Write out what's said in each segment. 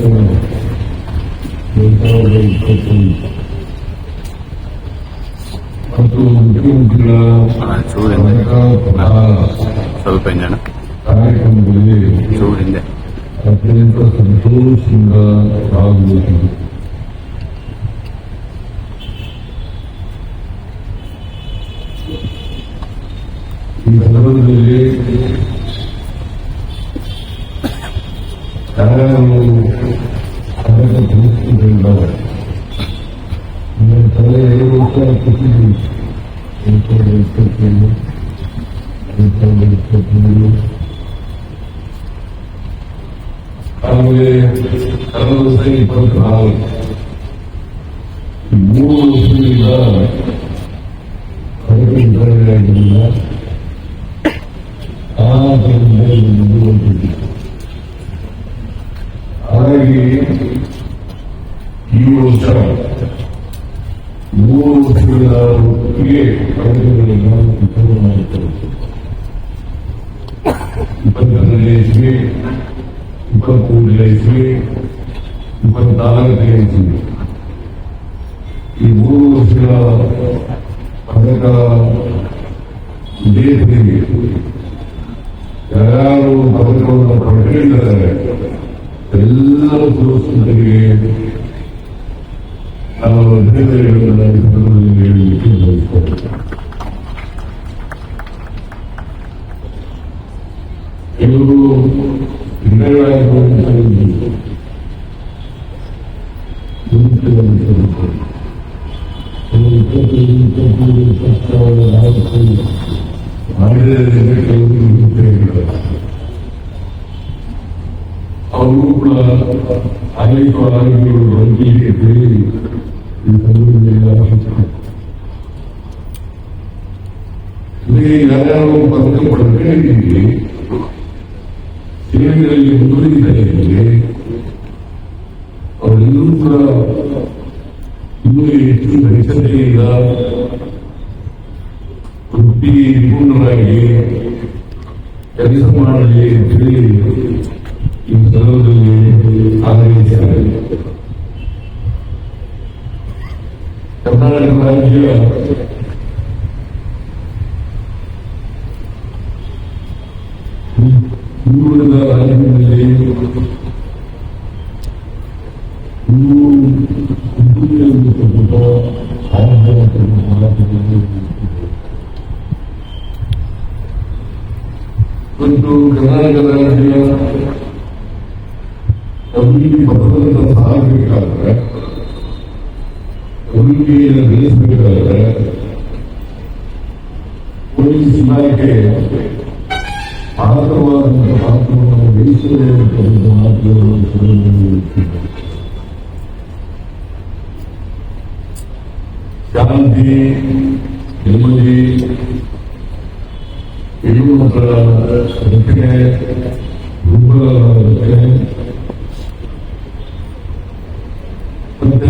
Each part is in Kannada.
ಮಾತು ಎರಡ್ ಸಾವಿರದ ಇಪ್ಪತ್ತೊಂದು ಮತ್ತು ಮುಖ್ಯಮಂತ್ರಿಗಳ ಸ್ವಲ್ಪ ಕಾರ್ಯಕ್ರಮದಲ್ಲಿ ಅತ್ಯಂತ ಸಂತೋಷದಿಂದ ಭಾಗವಹಿಸಿದೆ ಈ ಸಂದರ್ಭದಲ್ಲಿ ಕನ್ನಡ ಸಂಸ್ಕೃತಿಗಳಿದ್ದಾವೆ ನನ್ನ ತಲೆ ಏಳು ವರ್ಷ ಕೊಟ್ಟಿದ್ದೀನಿ ಎರಡು ಸಾವಿರದ ಇಪ್ಪತ್ತೇಳು ಎರಡು ಸಾವಿರದ ಇಪ್ಪತ್ತ್ಮೂರು ಆಮೇಲೆ ಕನ್ನಡ ವರ್ಷ ಇಪ್ಪತ್ನಾಲ್ಕು ಈ ಮೂರು ವರ್ಷದಿಂದ ಕನ್ನಡ ವಿತರಣೆಯಾಗಿಲ್ಲ ಆ ಸಮಯದಲ್ಲಿ ಮುಂದುವರೆದಿದೆ ಹಾಗಾಗಿ ಈ ಮೂರು ವರ್ಷಗಳ ಒಟ್ಟಿಗೆ ಕನ್ನಡಗಳನ್ನು ವಿತರಣೆ ಇಪ್ಪತ್ನಾಲ್ಕನೇ ಇಸ್ವಿ ಈ ಮೂರು ವರ್ಷಗಳ ಪದಕ ದೇಶದಲ್ಲಿ ಯಾರು ಪದಕವನ್ನು ಪಡೆದಿದ್ದಾರೆ ಎಲ್ಲ ಪುರಸ್ಕೃತರಿಗೆ ನಾವು ಅಭಿನಂದನೆಗಳನ್ನು ಈ ಹೇಳಲಿಕ್ಕೆ ಬಯಸ್ತೇವೆ ಇವರು ಕ್ರೀಡೆಗಳಾಗಿರುವಂತಹ ಅವರು ಕೂಡ ಅನೇಕ ಆರೋಗ್ಯಗಳು ರಂಗಿಗೆ ಯಾರ್ಯಾರು ಪದಕ ಪಡೆದಿದ್ದೀವಿ ಸೇವೆಗಳಲ್ಲಿ ಮುಂದುವರಿದಿದ್ದಾರೆ ಅವರೆಲ್ಲರೂ ಕೂಡ ಇನ್ನೂ ಹೆಚ್ಚು ದಕ್ಷತೆಯಿಂದ ಮಾಡಲಿ ಅಂತೇಳಿ ಈ ಸಂದರ್ಭದಲ್ಲಿ ಆಗಮಿಸಿದ್ದಾರೆ 하나님 아버지여. 누구나 아니는데 누구부터 그것도 그만하자면 우리 법은 더 사람들이 가는 거야. ಅಭಿವೃದ್ಧಿಯನ್ನು ಬೆಳೆಸಬೇಕಾದ್ರೆ ಪೊಲೀಸ್ ಇಲಾಖೆ ಪಾತ್ರವಾದಂತಹ ಪಾತ್ರವನ್ನು ಸಂದರ್ಭದಲ್ಲಿ ಶಾಂತಿ ನೆಮ್ಮದಿ ಹೆಣ್ಣುಮಕ್ಕಳ ರಕ್ಷಣೆ ದುರ್ಬಲರ ರಕ್ಷಣೆ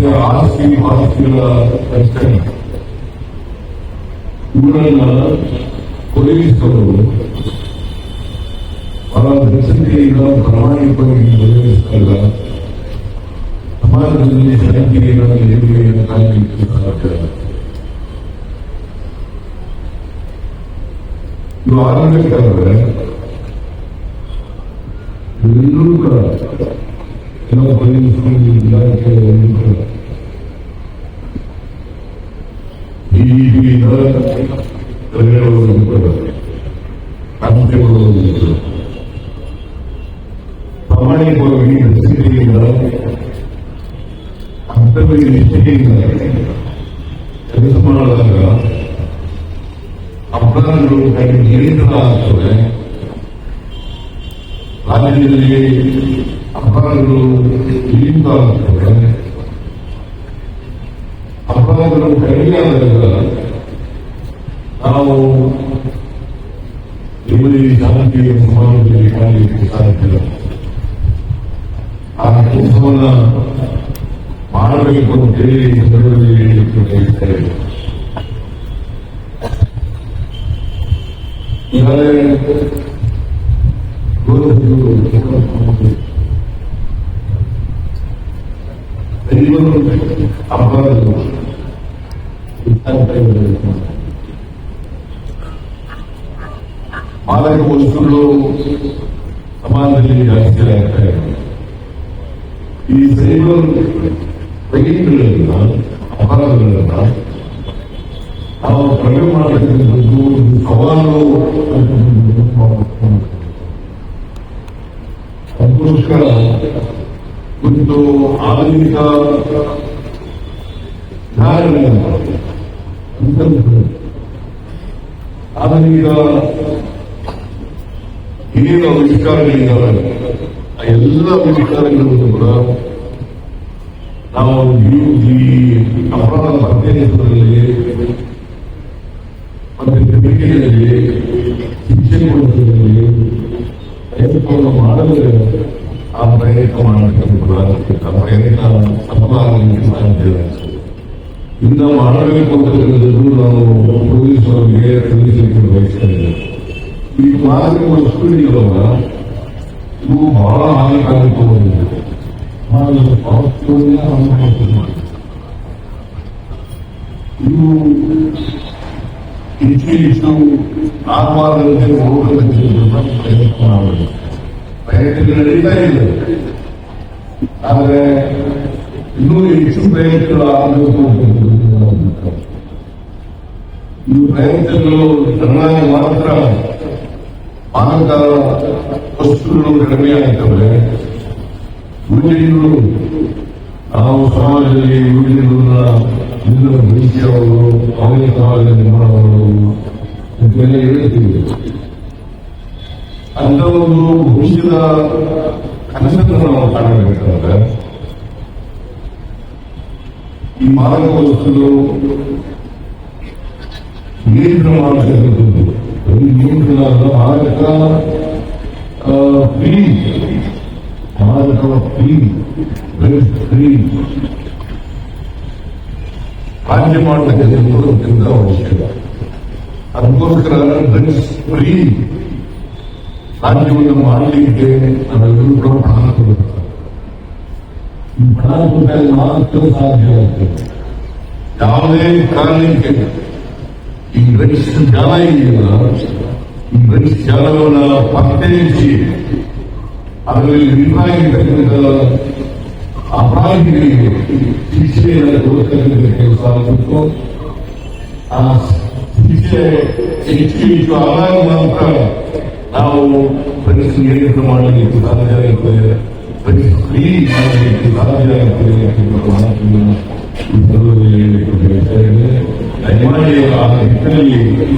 ಮತ್ತೆ ಆಸ್ತಿ ಪಾಸ್ತಿಗಳ ರಕ್ಷಣೆ ಇವರನ್ನ ಪೊಲೀಸರು ಬಹಳ ದಕ್ಷತೆಯಿಂದ ಪ್ರಾಮಾಣಿಕವಾಗಿ ನಿರ್ವಹಿಸಿದಾಗ ಸಮಾಜದಲ್ಲಿ ಶಾಂತಿಯನ್ನು ನೆಮ್ಮದಿಯನ್ನು ಕಾಯಲಿಕ್ಕೆ ಸಾಧ್ಯ ಇದು ಆಗಬೇಕಾದ್ರೆ ಎಲ್ಲರೂ ಕೂಡ ಕೆಲವು ಪೊಲೀಸ್ ಇಲಾಖೆ ಡಿಜಿಪಿಯಿಂದ ಕನ್ನಡಗಳು ಕಾನ್ಸ್ಟೇಬಲ್ ಪ್ರಾಮಾಣಿಕವಾಗಿ ದಕ್ಷತೆಯಿಂದ ಕರ್ತವ್ಯ ನಿಷ್ಠೆಯಿಂದ ಕೆಲಸ ಮಾಡಿದಾಗ ಅಪರಾಧಗಳು ಕಡಿಮೆ ನಿಯಂತ್ರಣ ಆಗ್ತದೆ ರಾಜ್ಯದಲ್ಲಿ ಅಪರಾಧಗಳು ಇಲ್ಲಿಂದ ಆಗ್ತದೆ ಅಪರಾಧಗಳು ಕಡಿಮೆ ಆದಾಗ ನಾವು ನೆಮ್ಮದಿ ಶಾಂತಿಯ ಸಮಾಜದಲ್ಲಿ ಕಾಣಲಿಕ್ಕೆ ಸಾಧ್ಯ. ಆ ಕೆಲಸವನ್ನ ಮಾಡಬೇಕು ಅಂತೇಳಿ ಸಂದರ್ಭದಲ್ಲಿ ಬಯಸ್ತೇವೆ ಈಗಾಗಲೇ ಗೌರವ అపవాదులు మాదక వస్తువులు సమాజాన్ని అలసిలేకపోయారు ఈ శరీరం వెగిలిన అపరాధులైన తాము ప్రయోగం మాట్లాడుతున్నందుకు సవాళ్ళు సంతోషకర ಒಂದು ಆಧುನಿಕ ಧಾರಣೆಯನ್ನು ಅಂತಂದ್ರೆ ಆಧುನಿಕ ಹಿರಿಯ ವಿಚಾರಗಳಿದ್ದಾವೆ ಆ ಎಲ್ಲ ವಿಚಾರಗಳನ್ನು ಕೂಡ ನಾವು ಈ ಅಪರಾಧ ಅಧ್ಯಯನದಲ್ಲಿ ಮತ್ತೆ ತನಿಖೆಯಲ್ಲಿ ಶಿಕ್ಷಣ ಕೊಡುವುದರಲ್ಲಿ ಪ್ರಯತ್ನವನ್ನು ಮಾಡಲು ಆ ಪ್ರಯತ್ನ ಮಾಡತಕ್ಕಂಥ ಆ ಪ್ರಯತ್ನ ಸಫಲವಾಗಲಿಕ್ಕೆ ಸಾಧ್ಯ ಇನ್ನ ಮಾಡಬೇಕು ಅಂತಕ್ಕಂಥದ್ದು ನಾವು ಅವರಿಗೆ ತಿಳಿಸಲಿಕ್ಕೆ ಬಯಸ್ತಾ ಇದ್ದೇವೆ ಈ ಮಾದಕ ವಸ್ತುಗಳಿಗಳಲ್ಲ ಇವು ಬಹಳ ಹಾನಿಕಾರಕವಾಗಿದೆ. ಇವು ಹೆಚ್ಚು ಆತ್ಮಾದಂತೆ ಹೋಗಬೇಕಂತ ಪ್ರಯತ್ನ ಮಾಡಬೇಕು ಪ್ರಯತ್ನಗಳು ನಡೀತಾ ಇದೆ. ಆದರೆ ಇನ್ನೂ ಹೆಚ್ಚು ಪ್ರಯತ್ನಗಳು ಆಗಬೇಕು. ಈ ಪ್ರಯತ್ನಗಳು ಚೆನ್ನಾಗಿ ಮಾತ್ರ ಮಾನಕ ವಸ್ತುಗಳು ಕಡಿಮೆ ಆಗ್ತವೆ ಉಳಿದಿಗಳು ನಾವು ಸಮಾಜದಲ್ಲಿ ಮುಂದಿನ ಇಂದಿನ ಅವನ ಅವರ ನಿರ್ಮಾಣ ಮಾಡುವವರು ಅಂತೆಲ್ಲ ಹೇಳ್ತೀವಿ ಅಂತ ಒಂದು ಭವಿಷ್ಯದ ಕನಸನ್ನು ನಾವು ಕಾಣಬೇಕಾದ್ರೆ ಈ ಮಾನಕ ವಸ್ತುಗಳು ನಿಯಂತ್ರಣ ಮಾಡತಕ್ಕಂಥದ್ದು ಬರೀ ನಿಯಂತ್ರಣ ಅಲ್ಲ ಮಾದಕ ಫ್ರೀ ಮಾದಕ ಫ್ರೀ ಫ್ರೀ ರಾಜ್ಯ ಮಾಡತಕ್ಕಂಥದ್ದು ಅತ್ಯಂತ ಅವಶ್ಯಕ ಅದಕ್ಕೋಸ್ಕರ ಡ್ರಗ್ಸ್ ಫ್ರೀ ರಾಜ್ಯವನ್ನು ಮಾಡಲಿಕ್ಕೆ ನಾವೆಲ್ಲರೂ ಕೂಡ ಪ್ರಾಣ ಕೊಡಬೇಕು ಈ ಪ್ರಾಣ ಮಾತ್ರ ಸಾಧ್ಯ ಆಗ್ತದೆ ಯಾವುದೇ ಕಾರಣಕ್ಕೆ ಈ ಡ್ರಗ್ಸ್ ಜಾಲ ಇದೆಯಲ್ಲ ಈ ಡ್ರಗ್ಸ್ ಜಾಲವನ್ನ ಪತ್ತೆ ಹಚ್ಚಿ ಅದರಲ್ಲಿ ನಿಂತಾಗಿರ್ತಕ್ಕಂಥ ಅಪರಾಧಿಗಳಿಗೆ ಶಿಕ್ಷೆಯನ್ನು ಕೊಡ್ತಕ್ಕಂಥ ಕೆಲಸ ಆಗಬೇಕು ಆ ಶಿಕ್ಷೆ ಹೆಚ್ಚು ಹೆಚ್ಚು ಆದಾಗ ಮಾತ್ರ ನಾವು ಪರಿಸ್ಥಿತಿ ನಿಯಂತ್ರಣ ಮಾಡಲಿಕ್ಕೆ ಸಾಧ್ಯ ಎಂಬ ಮಾತನ್ನು ಈ ಸಂದರ್ಭದಲ್ಲಿ ಆ ಇದ್ದೇನೆ.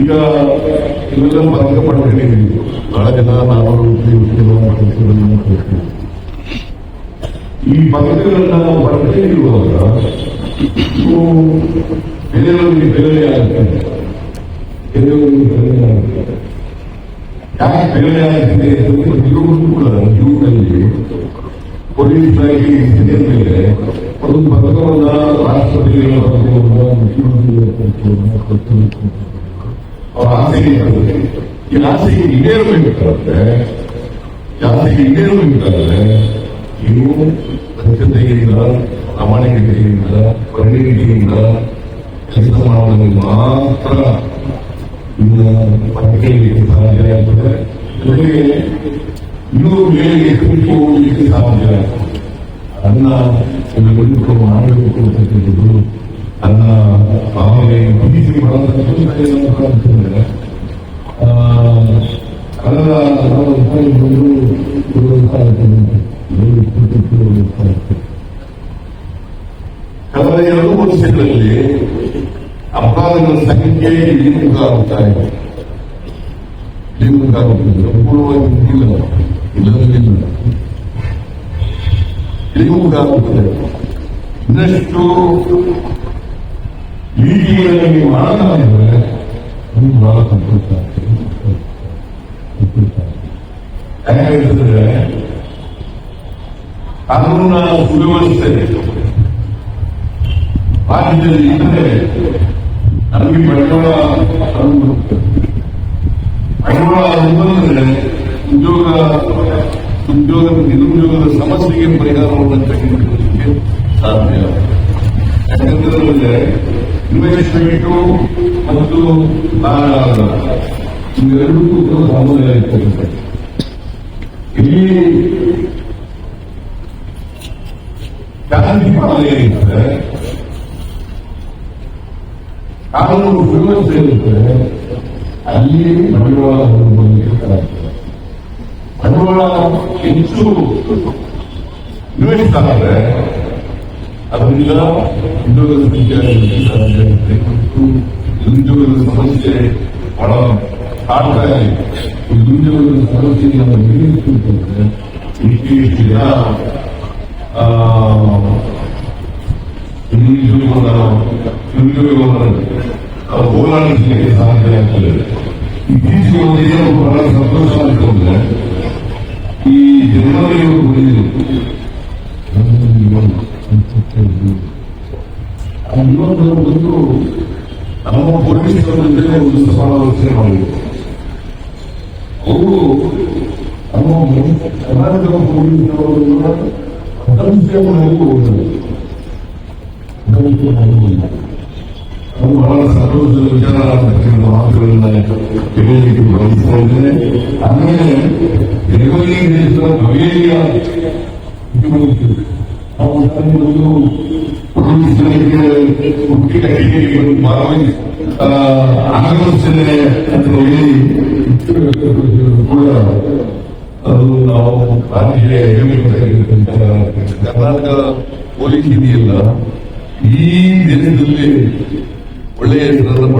ಈಗ ಇವೆಲ್ಲ ವರ್ಗ ಪಡೆದಿದ್ದೀವಿ ಬಹಳ ಜನ ನಾವು ಕೆಲಸಗಳನ್ನು ಮಾಡ್ತೀವಿ. ಈ ಪದಗಳನ್ನು ನಾವು ಬರ್ತಿರುವಾಗ ಇವು ಕೆಲವರಿಗೆ ಬೆಲೆ ಆಗ್ತದೆ ಯಾಕೆ ಅಂತಂದ್ರೆ ಕೆಲವರು ಕೂಡ ಜೀವನದಲ್ಲಿ ಪೊಲೀಸ್ ಆಗಿ ಮೇಲೆ ಒಂದು ಕೊಟ್ಟು ಅವರ ಇರ್ತದೆ. ಈ ಆಸೆಗೆ ಈಡೇರಬೇಕಾದ್ರೆ ಆಸೆಗೆ ಈಡೇರಬೇಕಾದ್ರೆ ನೀವು ಸ್ವಚ್ಛತೆಯಿಂದ ಪ್ರಾಮಾಣಿಕತೆಯಿಂದ ಪರಿಣಿತಿಯಿಂದ ಕೆಲಸ ಮಾಡುವುದನ್ನು ಮಾತ್ರ ಇನ್ನು ಪತ್ರಿಕೆಯಲ್ಲಿ ಸಾಧ್ಯ ಆಗ್ತದೆ ಜೊತೆಗೆ ಇನ್ನೂ ಮೇಲೆ ಎತ್ತಲಿಕ್ಕೆ ಹೋಗಲಿಕ್ಕೆ ಅದನ್ನ ಮುಂದಕ್ಕೆ ಮಾಡಬೇಕು ಅಂತಕ್ಕಂಥದ್ದು ನನ್ನ ಭಾವನೆ ಬಿಡಿಸಿ ಆ, ಕಳೆದ ನಾವು ಬಂದು ಅಪರಾಧಗಳ ಸಂಖ್ಯೆ ಇಳಿಮುಖ ಆಗ್ತಾ ಇದೆ ಇಳಿಮುಖ ಆಗುತ್ತದೆ ಸಂಪೂರ್ಣವಾಗಿ ಇಲ್ಲ. ಇಲ್ಲದಿಲ್ಲ ಇಳಿಮುಖ ಆಗುತ್ತದೆ ಇನ್ನಷ್ಟು ಈಗಿನಲ್ಲಿ ನೀವು ಮಾಡಲಾಗಿದ್ರೆ ಅದು ಬಹಳ ಸಂತೋಷ ಆಗ್ತದೆ ಸಂತೋಷ ಆಗ್ತದೆ. ಯಾಕೆ ಹೇಳಿದ್ರೆ ಕಾನೂನ ಸುವ್ಯವಸ್ಥೆ. ರಾಜ್ಯದಲ್ಲಿ ಇದ್ರೆ ನಮಗೆ ಬಂಡವಾಳ ತಂದು. ಬಂಡವಾಳ ಬಂದ್ರೆ ಉದ್ಯೋಗ ಉದ್ಯೋಗ ನಿರುದ್ಯೋಗದ ಸಮಸ್ಯೆಗೆ ಪರಿಹಾರವನ್ನು ತೆಗೆದುಕೊಳ್ಳಲಿಕ್ಕೆ ಸಾಧ್ಯ ಯಾಕಂತಂದ್ರೆ ಇನ್ವೆಸ್ಟ್ಮೆಂಟು ಮತ್ತು ಇವೆರಡೂ ಕೂಡ ಸಮನ್ವಯ ಇರ್ತದೆ ಇಲ್ಲಿ ಗಾಂಧಿ ಪಾಲನೆ ಇರ್ತದೆ ಕಾನೂನು ವ್ಯವಸ್ಥೆ ಇರ್ತದೆ ಅಲ್ಲಿ ಬಂಡವಾಳ ಸಾಧ್ಯ ಬಂಡವಾಳ ಹೆಚ್ಚು ಇನ್ವೆಸ್ಟ್ ಆದರೆ ಅದರಿಂದ ಉದ್ಯೋಗದ ಸಂಖ್ಯೆ ಮತ್ತು ನಿರುದ್ಯೋಗದ ಸಮಸ್ಯೆ ಬಹಳ ಕಾಡ್ತಾ ಇದೆ. ಈ ನಿರುದ್ಯೋಗದ ಸಮಸ್ಯೆಯನ್ನು ಬಗೆಹರಿಸಿಕೊಂಡ್ರೆ ಇತ್ತೀಚಿನ ನಿರುದ್ಯೋಗದ ನಿರುದ್ಯೋಗವನ್ನು ಆ, ಹೋರಾಡಿಸಲಿಕ್ಕೆ ಸಾಧ್ಯ ಆಗ್ತದೆ. ಇತ್ತೀಚೆಗೆ ಒಂದು ಏನು ಬಹಳ ಸಂತೋಷ ಅಂತಂದ್ರೆ ಈ ಬಂದಿದೆ ಇನ್ನೊಂದು ಬಂದು ನಮ್ಮ ಪೊಲೀಸರ ಜೊತೆ ಒಂದು ಸಮಾಲೋಚನೆ ಮಾಡಿದ್ರು. ಅವರು ನಮ್ಮ ಕರ್ನಾಟಕ ಪೊಲೀಸರವರನ್ನ ಧರ್ಮಕ್ಕೆ ಹೋಗಿಲ್ಲ ಅದು ಬಹಳ ಸಂತೋಷದ ವಿಚಾರ ಮಾತುಗಳನ್ನ ಹೇಳಲಿಕ್ಕೆ ಬಯಸ್ತಾ ಇದ್ದೇನೆ. ಆಮೇಲೆ ಬೆಳವಣಿಗೆ ದೇಶದ ನಾವು ಒಂದು ಪೊಲೀಸರಿಗೆ ಮುಖ್ಯ ಕಚೇರಿಗಳು ಅಂತ ಹೇಳಿ ಅದು ನಾವು ರಾಜ್ಯ ಕರ್ನಾಟಕ ಪೊಲೀಸ್ ಇದೆಯಲ್ಲ, ಈ ದಿನದಲ್ಲಿ ಒಳ್ಳೆಯ ಹೆಸರನ್ನು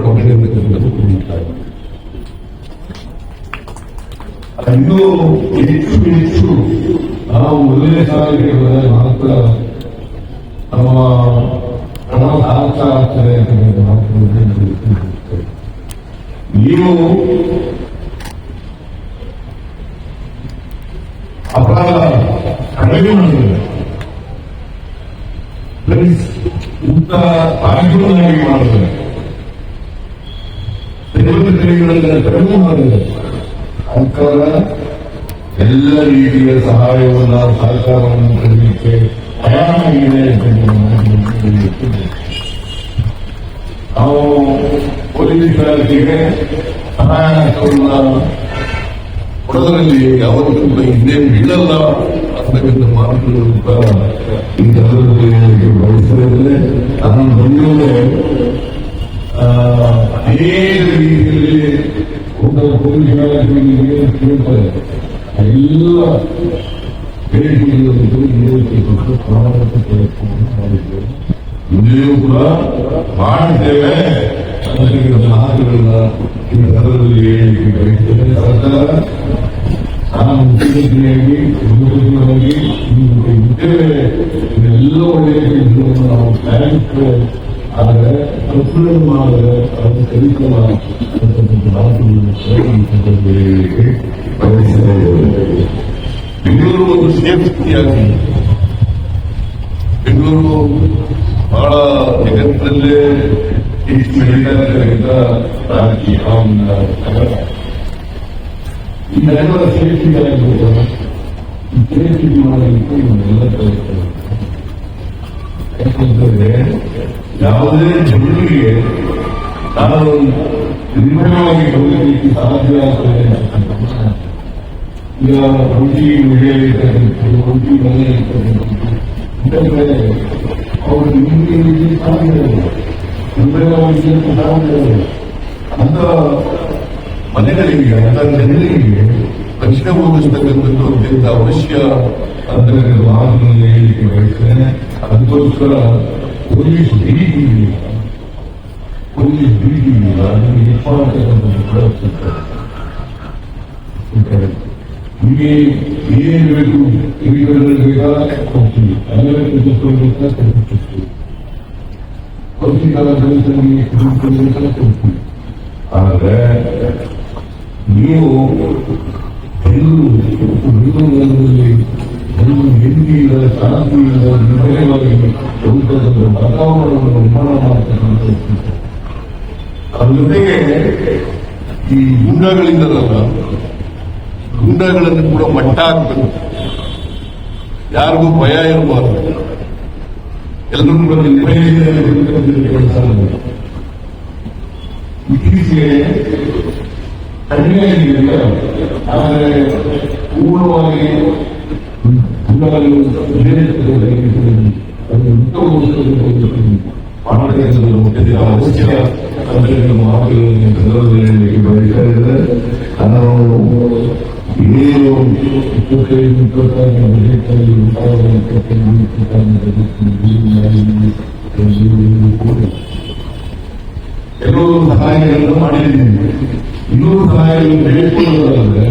ತಿಳಿಯುತ್ತಾರೆ ಇನ್ನೂ ಹೆಚ್ಚು ಹೆಚ್ಚು ನಾವು ಮೊದಲನೇ ಸಾರಿಗೆ ಮಾತ್ರ ನಮ್ಮ ಕ್ರಮ ಸಾರ್ಥ ಆಗ್ತದೆ. ನೀವು ಅಪರಾಧ ಕಡಿಮೆ ಮಾಡಿದ್ರೆ ಪ್ಲಸ್ ಇಂಥ ಕಾರ್ಯಕ್ರಮವಾಗಿ ಮಾಡಿದ್ರೆ ಸರ್ಕಾರ ಎಲ್ಲ ರೀತಿಯ ಸಹಾಯವನ್ನ ಸಹಕಾರವನ್ನು ಕೊಡಲಿಕ್ಕೆ ತಯಾರಾಗಿದೆ ನಾನು. ನಾವು ಪೊಲೀಸ್ ಇಲಾಖೆಗೆ ಸಹಾಯ ಹಸ್ತವನ್ನ ಕೊಡೋದ್ರಲ್ಲಿ ಯಾವತ್ತೂ ಹಿಂದೆ ಬೀಳಲ್ಲ ಅಂತಕ್ಕಂಥ ಮಾತುಗಳು ಕೂಡ ಈ ಸಂದರ್ಭದಲ್ಲಿ ಹೇಳಲಿಕ್ಕೆ ಬಯಸ್ತಾ ಇದ್ದೇನೆ. ಆ ಅನೇಕ ರೀತಿಯಲ್ಲಿ ಒಬ್ಬ ಕೇಳ್ತಾರೆ ಎಲ್ಲ ಪ್ರಾಮಾಣಿಕ ಪ್ರಯತ್ನವನ್ನು ಮಾಡಿದ್ದೇವೆ ಮುಂದೆಯೂ ಕೂಡ ಮಾಡ್ತೇವೆ ಅಂತಕ್ಕಂಥ ಮಾತುಗಳನ್ನ ಈ ಸಂದರ್ಭದಲ್ಲಿ ಹೇಳಿಕೆ ಬಯಸ್ತೇನೆ ಸರ್ಕಾರ ನಾನು ಮುಖ್ಯಮಂತ್ರಿಯಾಗಿ ಮುಖ್ಯಮಂತ್ರಿಯಾಗಿ ಇದ್ದೇವೆ ಇದೆಲ್ಲ ಒಳ್ಳೆಯ ನಾವು ಬ್ಯಾಂಕ್ ಕೂಡ ಈ ಸಂದರ್ಭದಲ್ಲಿ ಹೇಳಲಿಕ್ಕೆ ಬೆಂಗಳೂರು ಒಂದು ಸೇಫ್ ಸಿಟಿಯಾಗಿ ಬೆಂಗಳೂರು ಬಹಳ ಜಗತ್ತಿನಲ್ಲೇ ರಾಜಕೀಯ ಈ ನಗರ ಸೇಫ್ಟಿ ಆಗಿರ್ಬೇಕಲ್ಲ ಈ ಸೇಫ್ಟಿ ಮಾಡಲಿಕ್ಕೆ ಇವನ್ನೆಲ್ಲ ಪ್ರಯತ್ನ ಯಾಕಂತಂದ್ರೆ ಯಾವುದೇ ಜನರಿಗೆ ನಾನು ನಿರ್ಮಲವಾಗಿ ಬದುಕಲಿಕ್ಕೆ ಸಾಧ್ಯ ಆಗ್ತದೆ ಈಗ ರುಚಿ ವಿಡಿಯೋ ರುಚಿ ಮನೆ ಇರ್ತಕ್ಕಂಥದ್ದು ಅವರು ನಿಮಗೆ ಸಾಧ್ಯ ನಿರ್ಮಲವಾಗಿ ಸಾಧ್ಯ ಅಂತ ಮನೆಗಳಿಗೆ ಅಂತ ಜನರಿಗೆ ರಕ್ಷಣೆ ಒದಗಿಸ್ತಕ್ಕಂಥದ್ದು ಅತ್ಯಂತ ಅವಶ್ಯ ಅಂತ ಮಾತನ್ನು ಹೇಳಲಿಕ್ಕೆ ಬಯಸ್ತೇನೆ ಅದಕ್ಕೋಸ್ಕರ ಪೊಲೀಸ್ ಹಿಡಿದಿಲ್ಲ ಪೊಲೀಸ್ ಹಿಡಿದಿಲ್ಲ ಅದನ್ನು ಹೆಚ್ಚಾಗ್ತಕ್ಕಂಥದ್ದು ಪ್ರಯತ್ನಿಸ್ತಾರೆ ನಿಮಗೆ ಏನೇನು ಬೇಕು ಕಿವಿಗಳಲ್ಲಿ ಬೇಕಾದ ಕೊಡ್ತೀವಿ ಅಲ್ಲವೇ ಬೇಕಾದ ಕೊಡ್ತೀವಿ ಆದರೆ ನೀವು ಜೀವನದಲ್ಲಿ ಒಂದು ಹೆಂಡಿಯ ಶಾಂತಿಯಿಂದ ನಿರ್ಭಯವಾಗಿ ವಾತಾವರಣವನ್ನು ನಿರ್ಮಾಣ ಮಾಡತಕ್ಕಂಥ ಅದ್ರ ಈ ಗುಂಡಗಳಿಂದಲಲ್ಲ ಗುಂಡಗಳನ್ನು ಕೂಡ ಮಟ್ಟ ಹಾಕಬೇಕು ಯಾರಿಗೂ ಭಯ ಇರಬಾರದು ಎಲ್ಲರೂ ಕೂಡ 발명이니까 나만의 우월하게 불안을 유지해주는 육각으로 쓰는 관련해서 못해드리고 제가 감정이 너무 아프는 그런 얘기를 했는데 하나로 이해로 이렇게 인터넷에 문제까지 따라오는 것들이 있다는 것이 무슨 말인지 그런 이유를 모르겠어요. ಕೆಲವು ಸಹಾಯಗಳನ್ನು ಮಾಡಿದ್ದೇನೆ. ಇನ್ನೂ ಸಹಾಯಗಳನ್ನು ಬೇಡಿಕೊಳ್ಳೋದಾದ್ರೆ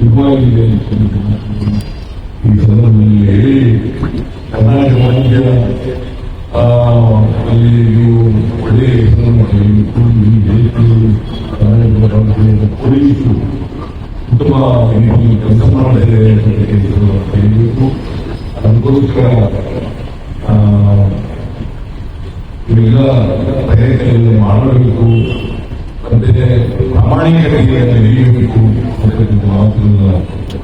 ಶುಭವಾಗಿದೆ ಈ ಸಂದರ್ಭದಲ್ಲಿ ಕರ್ನಾಟಕ ರಾಜ್ಯ ಅಲ್ಲಿ ನೀವು ಒಳ್ಳೆಯ ದೇಶದಲ್ಲಿ ಕರ್ನಾಟಕ ರಾಜ್ಯದ ಉತ್ತಮ ರೀತಿಯಲ್ಲಿ ಕೆಲಸ ಮಾಡಿದೆ ಅದಕ್ಕೋಸ್ಕರ ಆ, ಇವೆಲ್ಲ ತಯಾರಿಕೆಯನ್ನು ಮಾಡಬೇಕು ಅಂದರೆ ಪ್ರಾಮಾಣಿಕತೆಯನ್ನು ನಿಲ್ಲಬೇಕು ಅಂತಕ್ಕಂಥ ಮಾತನ್ನ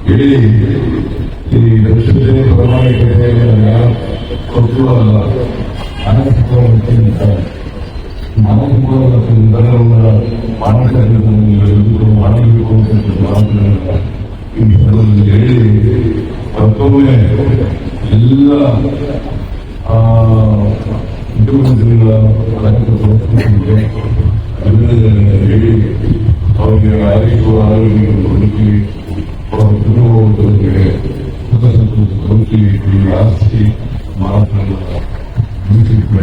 ಹೇಳಿ. ಈ ದಕ್ಷತೆ ಪ್ರಾಮಾಣಿಕತೆ ಯಾರು ಕೊಟ್ಟು ಅಲ್ಲ ಅನಂತಕ್ಕಿಂತ ಮಾನಸಿಕವಾದ ನಿರ್ಧಾರವನ್ನು ಮಾಡಬೇಕಾದ ಮಾಡಬೇಕು ಅಂತಕ್ಕಂಥ ಮಾತನ್ನ ಈ ಸಂದರ್ಭದಲ್ಲಿ ಹೇಳಿ. ಮತ್ತೊಮ್ಮೆ ಎಲ್ಲ ಸಂಸ್ಕೃತಿಗೆ ಅಭಿನಂದನೆ ಹೇಳಿ, ಅವರಿಗೆ ಆರೋಗ್ಯ ಆರೋಗ್ಯ ಬದುಕಿ ಅವರ ಸಂತೋಷ ಬದುಕಿ ಈ ಆಸ್ತಿ ಮಾತನ್ನು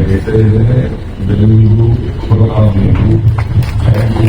ಹೇಳ್ತಾ ಇದ್ದೇನೆ ಎಲ್ಲರಿಗೂ ಶುಭಕಾಮನೆಗಳು ಥ್ಯಾಂಕ್